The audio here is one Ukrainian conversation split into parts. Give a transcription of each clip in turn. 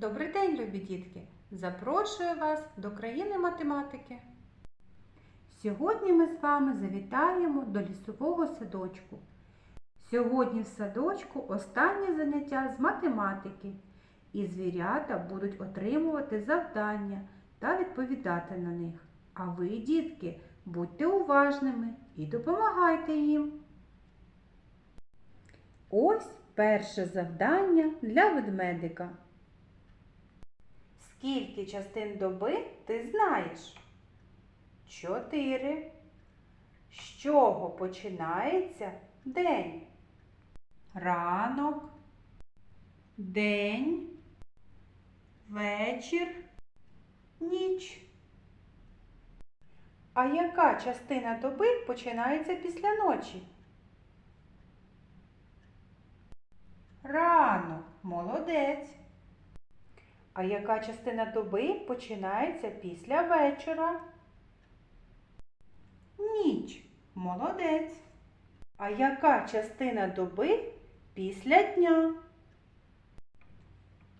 Добрий день, любі дітки! Запрошую вас до країни математики. Сьогодні ми з вами завітаємо до лісового садочку. Сьогодні в садочку останнє заняття з математики, і звірята будуть отримувати завдання та відповідати на них. А ви, дітки, будьте уважними і допомагайте їм. Ось перше завдання для ведмедика. Скільки частин доби ти знаєш? Чотири. З чого починається день? Ранок, день, вечір, ніч. А яка частина доби починається після ночі? Ранок, молодець. А яка частина доби починається після вечора? Ніч. Молодець. А яка частина доби після дня?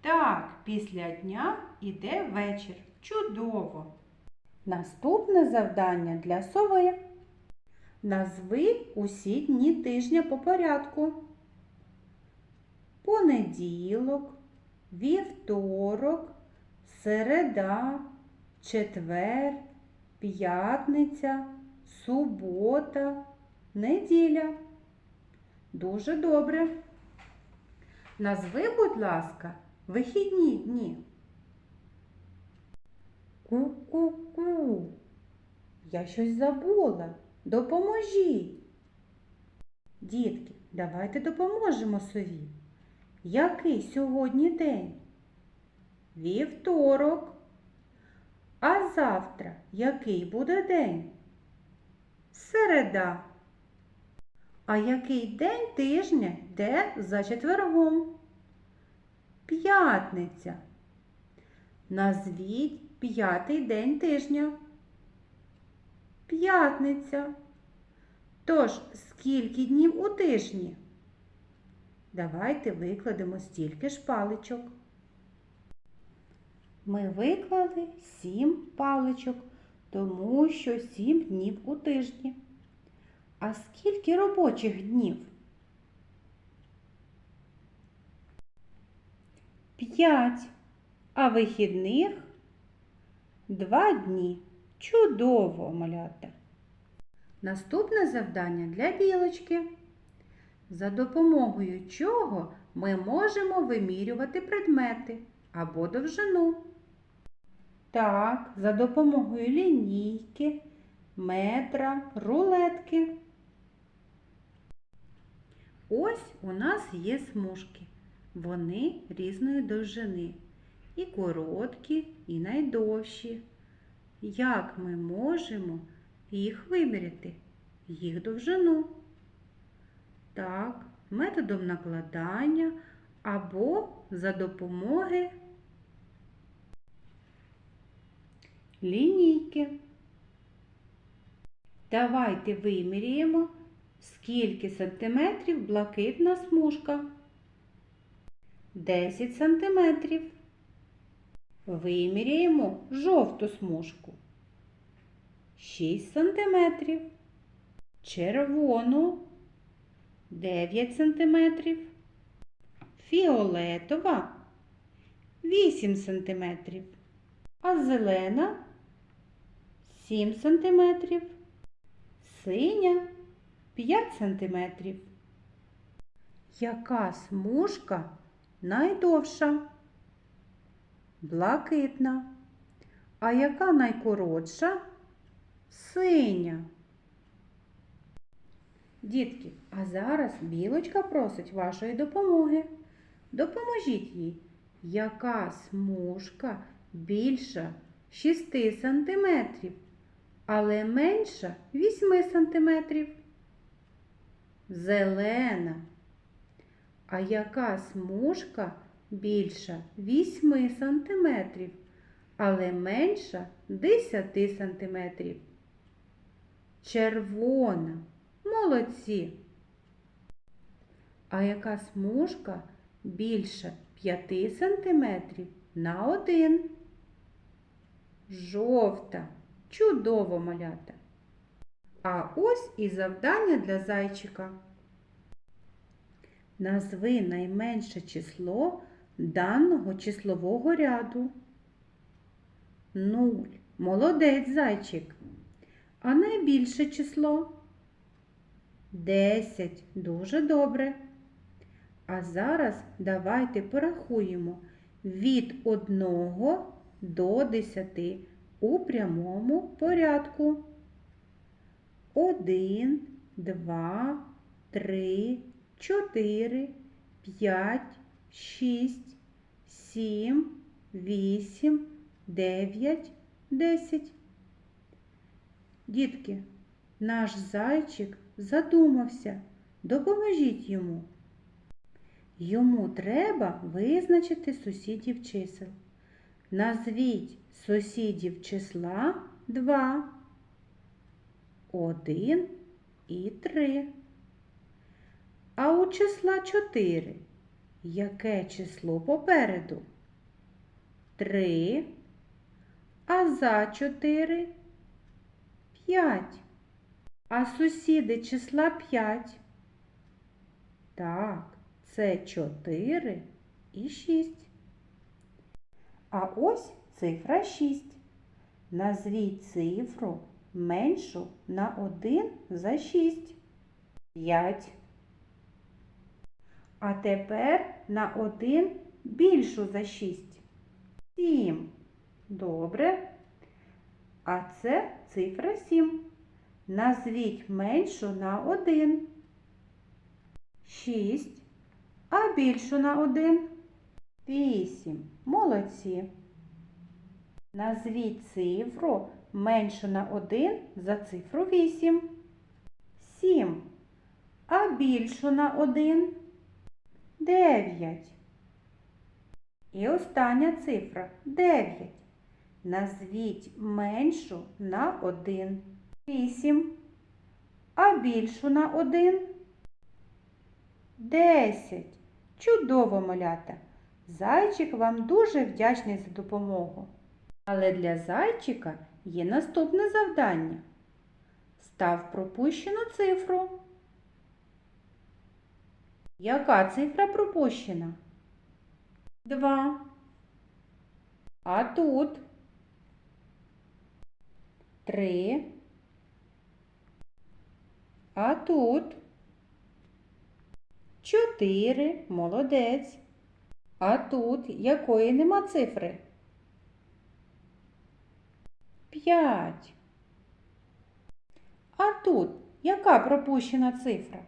Так, після дня іде вечір. Чудово. Наступне завдання для сови. Назви усі дні тижня по порядку. Понеділок, вівторок, середа, четвер, п'ятниця, субота, неділя. Дуже добре. Назви, будь ласка, вихідні дні. Ку-ку-ку. Я щось забула. Допоможіть. Дітки, давайте допоможемо сові. Який сьогодні день? Вівторок. А завтра який буде день? Середа. А який день тижня йде за четвергом? П'ятниця. Назвіть п'ятий день тижня. П'ятниця. Тож, скільки днів у тижні? Давайте викладемо стільки ж паличок. Ми виклали сім паличок, тому що сім днів у тижні. А скільки робочих днів? П'ять. А вихідних два дні. Чудово, малята. Наступне завдання для білочки. За допомогою чого ми можемо вимірювати предмети або довжину. Так, за допомогою лінійки, метра, рулетки. Ось у нас є смужки. Вони різної довжини. І короткі, і найдовші. Як ми можемо їх виміряти? Їх довжину. Так, методом накладання або за допомоги лінійки. Давайте виміряємо, скільки сантиметрів блакитна смужка. 10 сантиметрів. Виміряємо жовту смужку. 6 сантиметрів. Червону 9 сантиметрів. Фіолетова 8 сантиметрів. А зелена 7 сантиметрів. Синя 5 сантиметрів. Яка смужка найдовша? Блакитна. А яка найкоротша? Синя. Дітки, а зараз білочка просить вашої допомоги. Допоможіть їй. Яка смужка більша 6 сантиметрів, але менша 8 сантиметрів? Зелена. А яка смужка більша 8 сантиметрів, але менша 10 сантиметрів? Червона. Молодці. А яка смужка більша 5 см на один. Жовта. Чудово малята. А ось і завдання для зайчика. Назви найменше число даного числового ряду. Нуль. Молодець зайчик. А найбільше число? Десять. Дуже добре. А зараз давайте порахуємо від 1 до 10 у прямому порядку. 1, 2, 3, 4, 5, 6, 7, 8, 9, 10. Дітки, наш зайчик задумався. Допоможіть йому. Йому треба визначити сусідів чисел. Назвіть сусідів числа 2, 1 і 3. А у числа 4 яке число попереду? 3. А за 4 5. А сусіди числа 5? Так, це 4 і 6. А ось цифра 6. Назвіть цифру меншу на 1 за 6. 5. А тепер на 1 більшу за 6. 7. Добре. А це цифра 7. Назвіть меншу на 1. 6. А більшу на 1. 8. Молодці. Назвіть цифру меншу на 1 за цифру 8. 7. А більшу на 1. 9. І остання цифра 9. Назвіть меншу на 1. 8. А більшу на 1. 10. Чудово, малята! Зайчик вам дуже вдячний за допомогу. Але для зайчика є наступне завдання. Став пропущену цифру. Яка цифра пропущена? Два. А тут три. А тут чотири. Молодець. А тут якої нема цифри? П'ять. А тут яка пропущена цифра?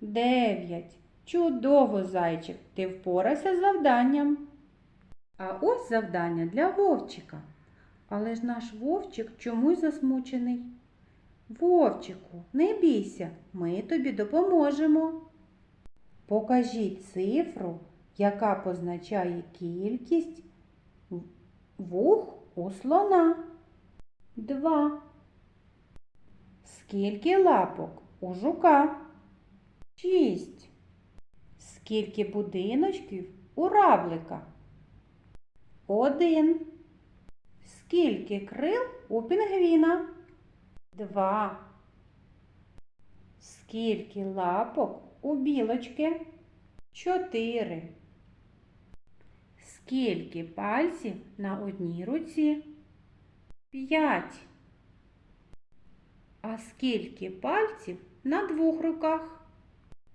Дев'ять. Чудово, зайчик, ти впорався з завданням. А ось завдання для вовчика. Але ж наш вовчик чомусь засмучений. Вовчику, не бійся, ми тобі допоможемо. Покажіть цифру, яка позначає кількість вух у слона. Два. Скільки лапок у жука? Шість. Скільки будиночків у равлика? Один. Скільки крил у пінгвіна? Два. Скільки лапок у білочки? Чотири. Скільки пальців на одній руці? П'ять. А скільки пальців на двох руках?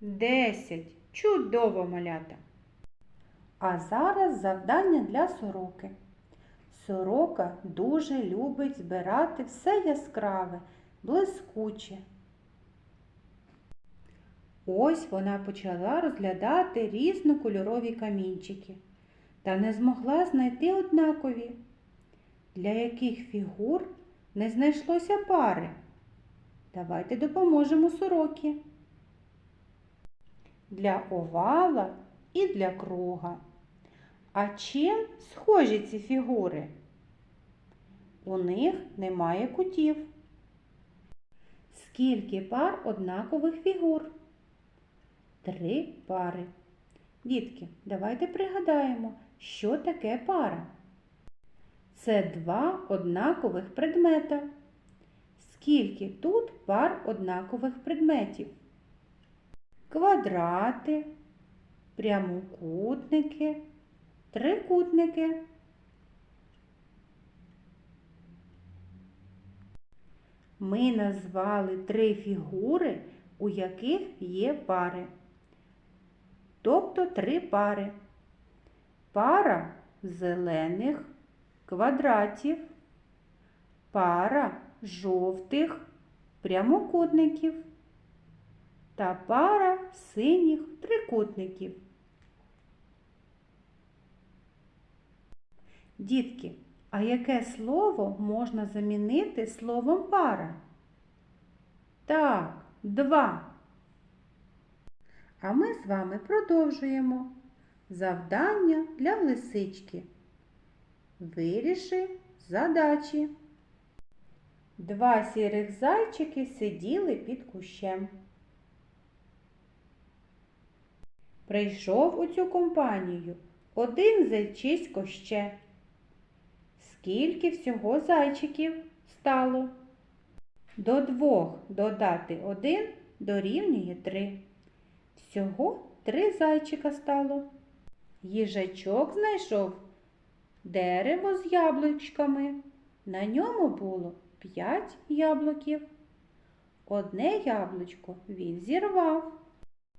Десять. Чудово малята. А зараз завдання для сороки. Сорока дуже любить збирати все яскраве, блискуче. Ось вона почала розглядати різнокольорові камінчики та не змогла знайти однакові, для яких фігур не знайшлося пари. Давайте допоможемо сорокі. Для овала і для круга. А чим схожі ці фігури? У них немає кутів. Скільки пар однакових фігур? Три пари. Дітки, давайте пригадаємо, що таке пара. Це два однакових предмета. Скільки тут пар однакових предметів? Квадрати, прямокутники, трикутники. Ми назвали три фігури, у яких є пари. Тобто три пари. Пара зелених квадратів, пара жовтих прямокутників та пара синіх трикутників. Дітки, а яке слово можна замінити словом пара? Так, два. А ми з вами продовжуємо завдання для лисички. Виріши задачі. Два сірих зайчики сиділи під кущем. Прийшов у цю компанію один зайчисько ще. Скільки всього зайчиків стало? До двох додати один дорівнює три. Всього три зайчика стало. Їжачок знайшов дерево з яблучками. На ньому було п'ять яблуків. Одне яблучко він зірвав.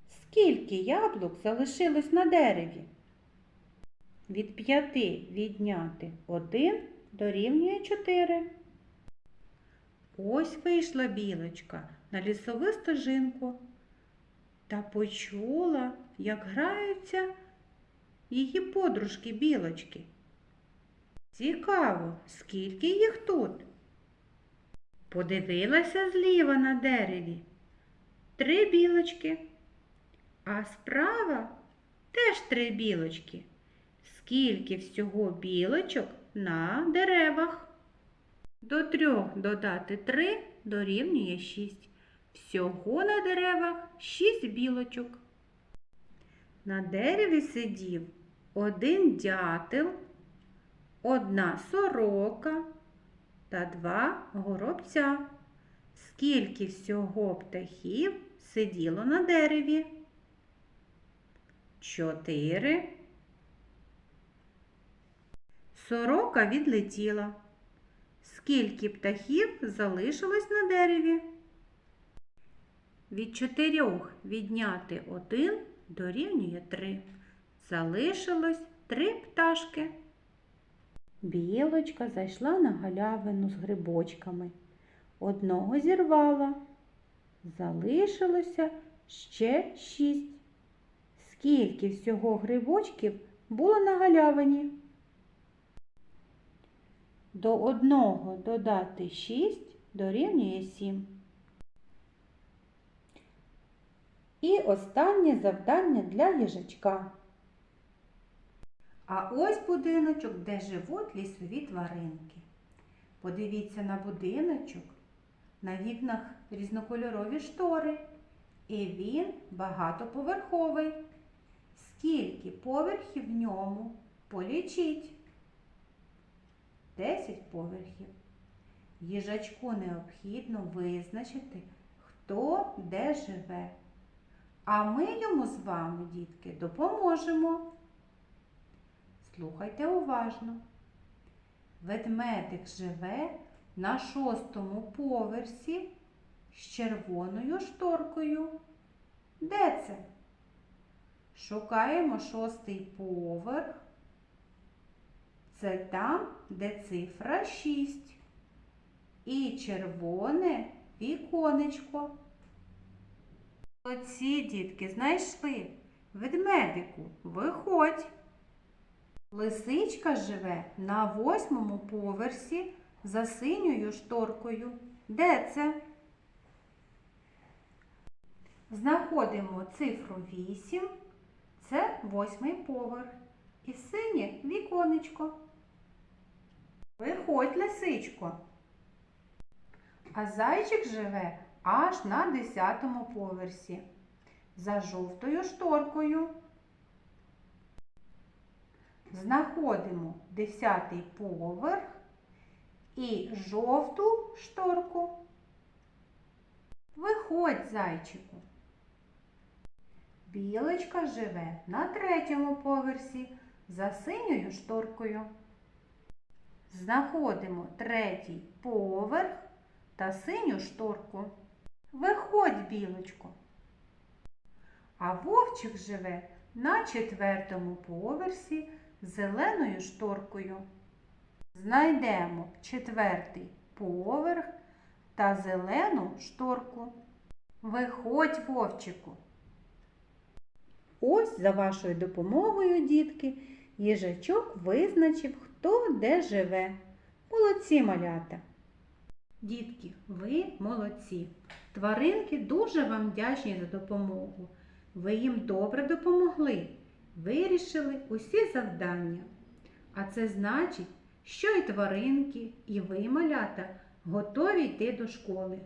Скільки яблук залишилось на дереві? Від п'яти відняти один дорівнює чотири. Ось вийшла білочка на лісову стежинку та почула, як граються її подружки білочки. Цікаво, скільки їх тут? Подивилася зліва на дереві. Три білочки, а справа теж три білочки. Скільки всього білочок на деревах? До трьох додати три дорівнює шість. Всього на деревах шість білочок. На дереві сидів один дятел, одна сорока та два горобця. Скільки всього птахів сиділо на дереві? Чотири. Сорока відлетіла. Скільки птахів залишилось на дереві? Від чотирьох відняти один дорівнює три. Залишилось три пташки. Білочка зайшла на галявину з грибочками. Одного зірвала. Залишилося ще шість. Скільки всього грибочків було на галявині? До одного додати шість дорівнює сім. І останнє завдання для їжачка. А ось будиночок, де живуть лісові тваринки. Подивіться на будиночок, на вікнах різнокольорові штори. І він багатоповерховий. Скільки поверхів в ньому? Полічіть. 10 поверхів. Їжачку необхідно визначити, хто де живе. А ми йому з вами, дітки, допоможемо. Слухайте уважно. Ведмедик живе на шостому поверсі з червоною шторкою. Де це? Шукаємо шостий поверх. Це там, де цифра 6. І червоне віконечко. Оці дітки знайшли. Ведмедику, виходь. Лисичка живе на восьмому поверсі за синьою шторкою. Де це? Знаходимо цифру 8. Це восьмий поверх. І синє віконечко. Виходь, лисичко. А зайчик живе аж на десятому поверсі. За жовтою шторкою. знаходимо 10 поверх і жовту шторку. Виходь, зайчику. Білочка живе на третьому поверсі за синьою шторкою. Знаходимо третій поверх та синю шторку. Виходь, білочко. А вовчик живе на четвертому поверсі зеленою шторкою. Знайдемо четвертий поверх та зелену шторку. Виходь, вовчику. Ось за вашою допомогою, дітки, їжачок визначив, хто де живе. Молодці малята. Дітки, ви молодці. Тваринки дуже вам вдячні за допомогу. Ви їм добре допомогли, вирішили усі завдання. А це значить, що і тваринки, і ви, малята, готові йти до школи.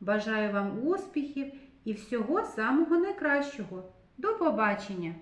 Бажаю вам успіхів і всього самого найкращого. До побачення!